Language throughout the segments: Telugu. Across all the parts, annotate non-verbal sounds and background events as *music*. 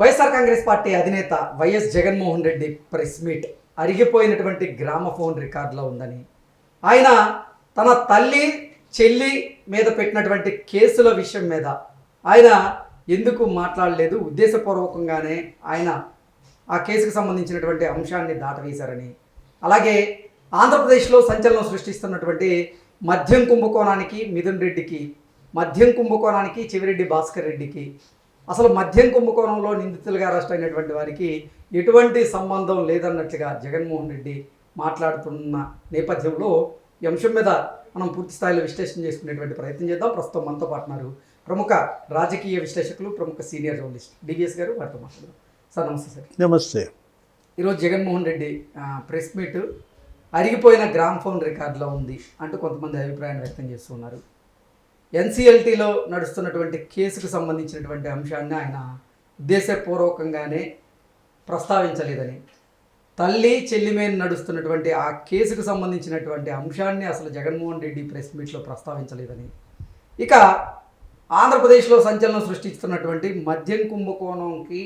వైఎస్ఆర్ కాంగ్రెస్ పార్టీ అధినేత YS Jaganmohan Reddy press meet అరిగిపోయినటువంటి gramophone రికార్డులో ఉందని. ఆయన తన తల్లి చెల్లి మీద పెట్టినటువంటి కేసుల విషయం మీద ఆయన ఎందుకు మాట్లాడలేదు? ఉద్దేశపూర్వకంగానే ఆయన ఆ కేసుకు సంబంధించినటువంటి అంశాన్ని దాటవేశారని. అలాగే ఆంధ్రప్రదేశ్లో సంచలనం సృష్టిస్తున్నటువంటి మద్యం కుంభకోణానికి మిథున్ రెడ్డికి మద్యం కుంభకోణానికి చెవిరెడ్డి భాస్కర్ రెడ్డికి అసలు మద్యం కుంభకోణంలో నిందితులుగా అరెస్ట్ అయినటువంటి వారికి ఎటువంటి సంబంధం లేదన్నట్లుగా జగన్మోహన్ రెడ్డి మాట్లాడుతున్న నేపథ్యంలో ఈ అంశం మీద మనం పూర్తి స్థాయిలో విశ్లేషణ చేసుకునేటువంటి ప్రయత్నం చేద్దాం. ప్రస్తుతం మనతో పాటున్నారు ప్రముఖ రాజకీయ విశ్లేషకులు ప్రముఖ సీనియర్ జర్నలిస్ట్ డివిఎస్ గారు. వారితో మాట్లాడదాం. సార్ నమస్తే సార్. నమస్తే. ఈరోజు జగన్మోహన్ రెడ్డి ప్రెస్ మీట్ అరిగిపోయిన గ్రామ్ ఫోన్ రికార్డులో ఉంది అంటూ కొంతమంది అభిప్రాయాన్ని వ్యక్తం చేస్తున్నారు ఎన్సీఎల్టీలో నడుస్తున్నటువంటి కేసుకు సంబంధించినటువంటి అంశాన్ని ఆయన ఉద్దేశపూర్వకంగానే ప్రస్తావించలేదని. తల్లి చెల్లి మీద నడుస్తున్నటువంటి ఆ కేసుకు సంబంధించినటువంటి అంశాన్ని అసలు జగన్మోహన్ రెడ్డి ప్రెస్ మీట్లో ప్రస్తావించలేదని. ఇక ఆంధ్రప్రదేశ్లో సంచలనం సృష్టిస్తున్నటువంటి మద్యం కుంభకోణంకి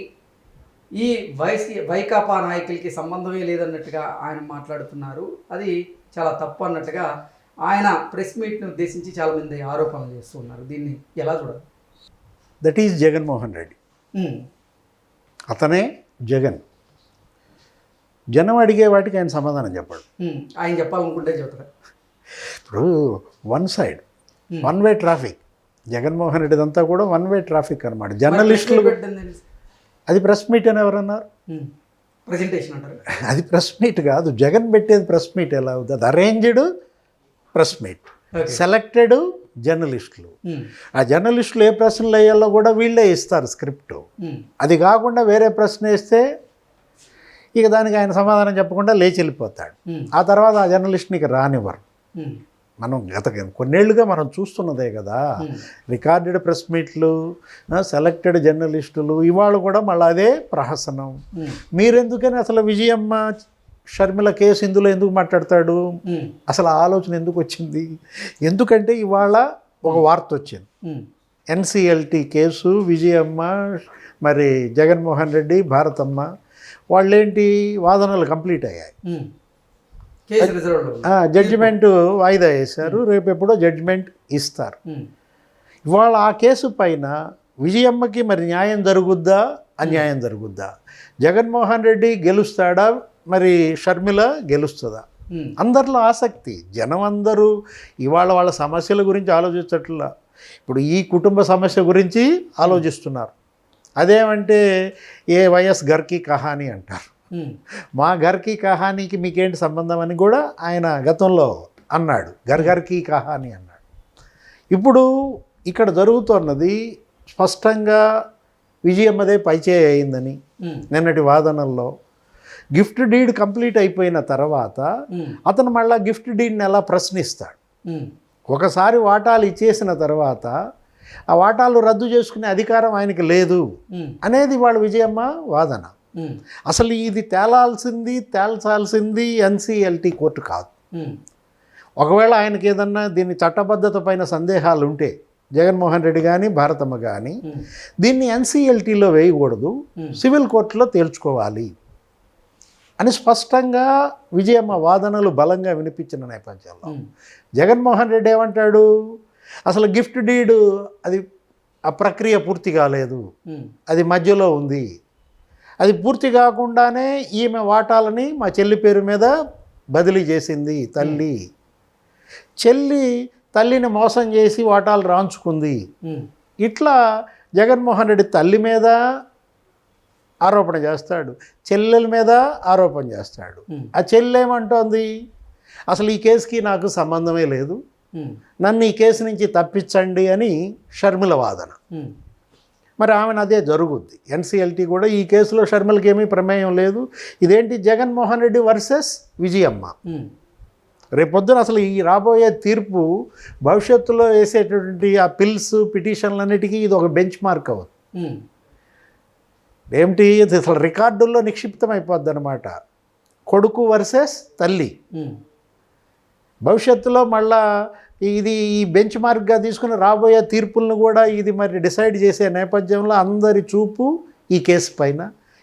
ఈ వైసీ వైకాపా నాయకులకి సంబంధమే లేదన్నట్టుగా ఆయన మాట్లాడుతున్నారు. అది చాలా తప్పు అన్నట్టుగా ఆయన ప్రెస్ మీట్ని ఉద్దేశించి చాలామంది ఆరోపణలు చేస్తున్నారు దీన్ని ఎలా చూడాలి? That is Jaganmohan Reddy. ఉమ్, అతనే జగన్. జనం అడిగే వాటికి ఆయన సమాధానం చెప్పాడు. ఉమ్, ఆయన చెప్పాలనుకుంటే చెబుతారు. ఇప్పుడు one side one way traffic. Jaganmohan రెడ్డిదంతా కూడా వన్ వే ట్రాఫిక్ అనమాట జర్నలిస్టులు అది ప్రెస్ మీట్ అని ఎవరన్నారు? ప్రజెంటేషన్ అంటారు. అది ప్రెస్ మీట్ కాదు. జగన్ పెట్టేది ప్రెస్ మీట్ ఎలా అవుతుంది? అది అరేంజ్డ్ ప్రెస్ మీట్. సెలెక్టెడ్ జర్నలిస్టులు. ఆ జర్నలిస్టులు ఏ ప్రశ్నలు వేయాలో కూడా వీళ్ళే ఇస్తారు స్క్రిప్ట్. అది కాకుండా వేరే ప్రశ్న వేస్తే ఇక దానికి ఆయన సమాధానం చెప్పకుండా లేచి వెళ్ళిపోతాడు. ఆ తర్వాత ఆ జర్నలిస్ట్నికి రానివ్వరు. ఉమ్, మనం గత కొన్నేళ్ళుగా మనం చూస్తున్నదే కదా. రికార్డెడ్ ప్రెస్ మీట్లు సెలెక్టెడ్ జర్నలిస్టులు ఇవాళ కూడా మళ్ళీ అదే ప్రహసనం. మీరెందుకని అసలు విజయమ్మ షర్మిల కేసు ఇందులో ఎందుకు మాట్లాడతాడు? అసలు ఆలోచన ఎందుకు వచ్చింది? ఎందుకంటే ఇవాళ ఒక వార్త వచ్చింది. ఎన్సిఎల్టీ కేసు విజయమ్మ మరి జగన్మోహన్ రెడ్డి భారతమ్మ వాళ్ళేంటి? వాదనలు కంప్లీట్ అయ్యాయి. జడ్జిమెంట్ వాయిదా వేశారు. రేపు ఎప్పుడో జడ్జిమెంట్ ఇస్తారు. ఇవాళ ఆ కేసు పైన విజయమ్మకి మరి న్యాయం జరుగుద్దా? అన్యాయం జరుగుద్దా? జగన్మోహన్ రెడ్డి గెలుస్తాడా? మరి షర్మిల గెలుస్తుందా? అందరిలో ఆసక్తి. జనం అందరూ ఇవాళ వాళ్ళ సమస్యల గురించి ఆలోచించట్లా. ఇప్పుడు ఈ కుటుంబ సమస్య గురించి ఆలోచిస్తున్నారు. అదేమంటే ఏ వైఎస్ గర్కి కహాని అంటారు. మా గర్కి కహానీకి మీకేంటి సంబంధం అని కూడా ఆయన గతంలో అన్నాడు. గర్ గర్కి కహాని అన్నాడు. ఇప్పుడు ఇక్కడ జరుగుతున్నది స్పష్టంగా విజయమ్మదే పైచేయి అయిందని నిన్నటి వాదనల్లో గిఫ్ట్ డీడ్ కంప్లీట్ అయిపోయిన తర్వాత అతను మళ్ళా గిఫ్ట్ డీడ్ని ఎలా ప్రశ్నిస్తాడు? ఒకసారి వాటాలు ఇచ్చేసిన తర్వాత ఆ వాటాలు రద్దు చేసుకునే అధికారం ఆయనకి లేదు అనేది వాళ్ళ విజయమ్మ వాదన. అసలు ఇది తేలాల్సింది తేల్చాల్సింది ఎన్సిఎల్టీ కోర్టు కాదు. ఒకవేళ ఆయనకి ఏదన్నా దీని చట్టబద్ధత పైన సందేహాలు ఉంటే జగన్మోహన్ రెడ్డి కానీ భారతమ్మ కానీ దీన్ని ఎన్సిఎల్టీలో వేయకూడదు. సివిల్ కోర్టులో తేల్చుకోవాలి. అని స్పష్టంగా విజయమ్మ వాదనలు బలంగా వినిపించిన నేపథ్యంలో జగన్మోహన్ రెడ్డి ఏమంటాడు? అసలు గిఫ్ట్ డీడ్ అది ఆ ప్రక్రియ పూర్తి కాలేదు. అది మధ్యలో ఉంది. అది పూర్తి కాకుండానే ఈమె వాటాలని మా చెల్లి పేరు మీద బదిలీ చేసింది తల్లి. చెల్లి తల్లిని మోసం చేసి వాటాలు రాంచుకుంది. ఇట్లా జగన్మోహన్ రెడ్డి తల్లి మీద ఆరోపణ చేస్తాడు. చెల్లెల మీద ఆరోపణ చేస్తాడు. ఆ చెల్లెమంటోంది అసలు ఈ కేసుకి నాకు సంబంధమే లేదు. నన్ను ఈ కేసు నుంచి తప్పించండి అని షర్మిల వాదన. మరి ఆమెను అదే జరుగుద్ది. ఎన్సిఎల్టీ కూడా ఈ కేసులో షర్మిలకి ఏమీ ప్రమేయం లేదు. ఇదేంటి జగన్మోహన్ రెడ్డి వర్సెస్ విజయమ్మ? రేపొద్దున అసలు ఈ రాబోయే తీర్పు భవిష్యత్తులో వేసేటటువంటి ఆ పిల్స్ పిటిషన్లన్నిటికీ ఇది ఒక బెంచ్ మార్క్ అవుతుంది ఉమ్, ఏమిటి? అసలు రికార్డుల్లో నిక్షిప్తం అయిపోద్ది అనమాట కొడుకు వర్సెస్ తల్లి. భవిష్యత్తులో మళ్ళా ఇది ఈ బెంచ్ మార్క్గా తీసుకుని రాబోయే తీర్పులను కూడా ఇది మరి డిసైడ్ చేసే నేపథ్యంలో అందరి చూపు ఈ కేసు పైన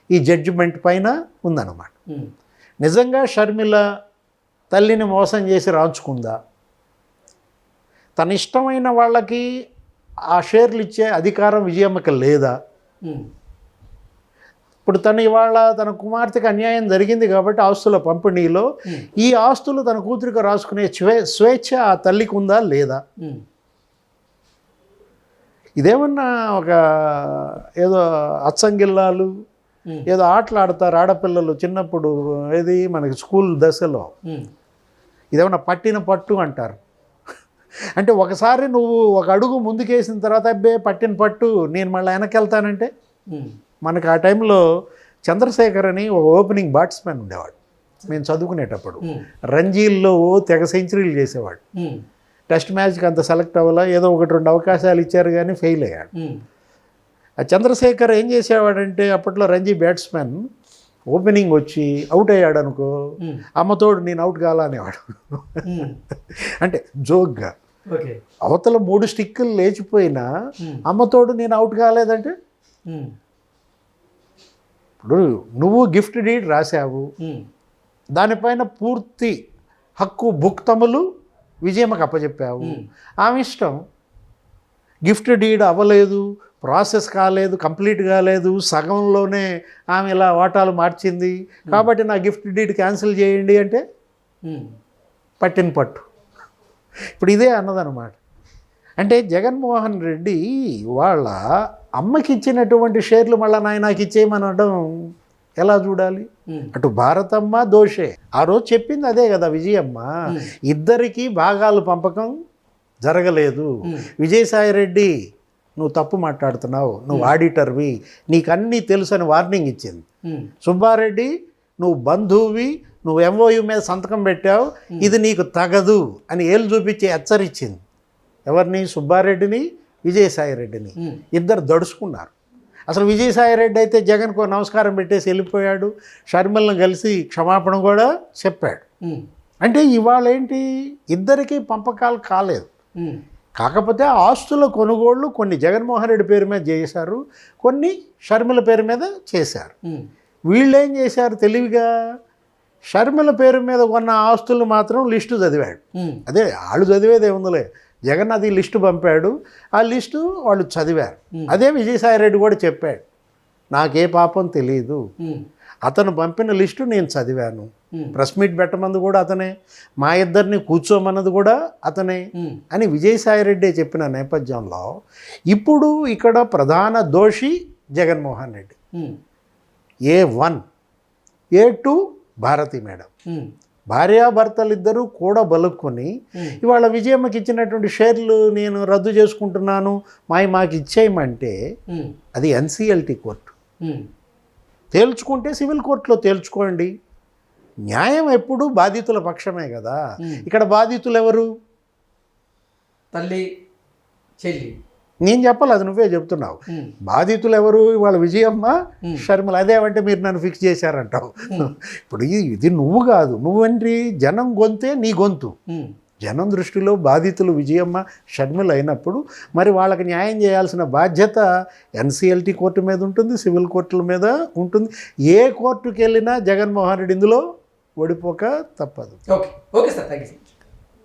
ఈ జడ్జిమెంట్ పైన ఉందన్నమాట. నిజంగా షర్మిల తల్లిని మోసం చేసి రాంచుకుందా? తన ఇష్టమైన వాళ్ళకి ఆ షేర్లు ఇచ్చే అధికారం విజయమ్మకి లేదా? ఇప్పుడు తను ఇవాళ తన కుమార్తెకి అన్యాయం జరిగింది కాబట్టి ఆస్తుల పంపిణీలో ఈ ఆస్తులు తన కూతురికి రాసుకునే స్వే స్వేచ్ఛ ఆ తల్లికి ఉందా లేదా? ఇదేమన్నా ఒక ఏదో అచ్చంగిల్లాలు ఏదో ఆటలు ఆడతారు ఆడపిల్లలు చిన్నప్పుడు ఏది మనకి స్కూల్ దశలో. ఇదేమన్నా పట్టిన పట్టు అంటారు. అంటే ఒకసారి నువ్వు ఒక అడుగు ముందుకేసిన తర్వాత అబ్బే పట్టిన పట్టు నేను మళ్ళీ వెనకెళ్తానంటే మనకు ఆ టైంలో చంద్రశేఖర్ అని ఒక ఓపెనింగ్ బాట్స్మెన్ ఉండేవాడు. మేము చదువుకునేటప్పుడు. ఉమ్, రంజీల్లో ఓ తెగ సెంచరీలు చేసేవాడు. ఉమ్, టెస్ట్ మ్యాచ్కి అంత సెలెక్ట్ అవ్వాలా ఏదో ఒకటి రెండు అవకాశాలు ఇచ్చారు కానీ ఫెయిల్ అయ్యాడు. ఉమ్, ఆ చంద్రశేఖర్ ఏం చేసేవాడంటే అప్పట్లో రంజీ బ్యాట్స్మెన్ ఓపెనింగ్ వచ్చి అవుట్ అయ్యాడు అనుకో అమ్మతోడు నేను అవుట్ కాలా అనేవాడు. *laughs* అంటే జోక్గా. ఓకే. అవతల మూడు స్టిక్కులు లేచిపోయినా అమ్మతోడు నేను అవుట్ కాలేదంటే? ఇప్పుడు నువ్వు గిఫ్ట్ డీడ్ రాశావు. దానిపైన పూర్తి హక్కు భుక్తములు విజయమ్మకి అప్పచెప్పావు ఆమె ఇష్టం. గిఫ్ట్ డీడ్ అవ్వలేదు ప్రాసెస్ కాలేదు కంప్లీట్ కాలేదు సగంలోనే ఆమె ఇలా వాటాలు మార్చింది. కాబట్టి నా గిఫ్ట్ డీడ్ క్యాన్సిల్ చేయండి అంటే పట్టిన పట్టు. ఇప్పుడు ఇదే అన్నదనమాట. అంటే జగన్మోహన్ రెడ్డి వాళ్ళ అమ్మకి ఇచ్చినటువంటి షేర్లు మళ్ళీ నాయన నాకు ఇచ్చేయమనడం ఎలా చూడాలి? అటు భారతమ్మ దోషే. ఆ రోజు చెప్పింది అదే కదా విజయమ్మ. ఇద్దరికి భాగాలు పంపకం జరగలేదు. ఉమ్, విజయసాయి రెడ్డి నువ్వు తప్పు మాట్లాడుతున్నావు. నువ్వు ఆడిటర్వి. నీకు అన్నీ తెలుసు అని వార్నింగ్ ఇచ్చింది. సుబ్బారెడ్డి నువ్వు బంధువువి. నువ్వు ఎంఓయు మీద సంతకం పెట్టావు. ఇది నీకు తగదు అని ఏళ్ళు చూపించి హెచ్చరించింది ఎవరిని? సుబ్బారెడ్డిని విజయసాయి రెడ్డిని ఉమ్, ఇద్దరు దడుచుకున్నారు. అసలు విజయసాయి రెడ్డి అయితే జగన్కు నమస్కారం పెట్టేసి వెళ్ళిపోయాడు. షర్మిలను కలిసి క్షమాపణ కూడా చెప్పాడు. అంటే ఇవాళ ఏంటి ఇద్దరికీ పంపకాలు కాలేదు. కాకపోతే ఆస్తుల కొనుగోళ్ళు కొన్ని జగన్మోహన్ రెడ్డి పేరు మీద చేశారు. కొన్ని షర్మిల పేరు మీద చేశారు. వీళ్ళు ఏం చేశారు తెలివిగా? షర్మిల పేరు మీద కొన్న ఆస్తులు మాత్రం లిస్టు చదివాడు. అదే వాళ్ళు చదివేది ఏముందిలే? జగన్ అది లిస్టు పంపాడు. ఆ లిస్టు వాళ్ళు చదివారు. అదే విజయసాయి రెడ్డి కూడా చెప్పాడు. నాకే పాపం తెలియదు అతను పంపిన లిస్టు నేను చదివాను. ప్రెస్ మీట్ పెట్టమంది కూడా అతనే. మా ఇద్దరిని కూర్చోమన్నది కూడా అతనే. అని విజయసాయి రెడ్డి చెప్పిన నేపథ్యంలో ఇప్పుడు ఇక్కడ ప్రధాన దోషి Jaganmohan Reddy. A one A two Bharathi madam. భార్యాభర్తలు ఇద్దరూ కూడా బలుక్కొని ఇవాళ విజయమ్మకి ఇచ్చినటువంటి షేర్లు నేను రద్దు చేసుకుంటున్నాను మావి మాకు ఇచ్చేయమంటే అది ఎన్సిఎల్టీ కోర్టు. తేల్చుకుంటే సివిల్ కోర్టులో తేల్చుకోండి. న్యాయం ఎప్పుడు బాధితుల పక్షమే కదా. ఇక్కడ బాధితులు ఎవరు తల్లి చెల్లి. నేను చెప్పాలి అది నువ్వే చెప్తున్నావు. బాధితులు ఎవరు ఇవాళ విజయమ్మ. షర్మిల అదేమంటే మీరు నన్ను ఫిక్స్ చేశారంటావు. ఇప్పుడు ఇది నువ్వు కాదు నువ్వేంటి? జనం గొంతే నీ గొంతు. జనం దృష్టిలో బాధితులు విజయమ్మ షర్మిల అయినప్పుడు మరి వాళ్ళకి న్యాయం చేయాల్సిన బాధ్యత ఎన్సిఎల్టీ కోర్టు మీద ఉంటుంది సివిల్ కోర్టుల మీద ఉంటుంది. ఏ కోర్టుకి వెళ్ళినా జగన్మోహన్ రెడ్డి ఇందులో ఓడిపోక తప్పదు. Okay. Okay sir. Thank you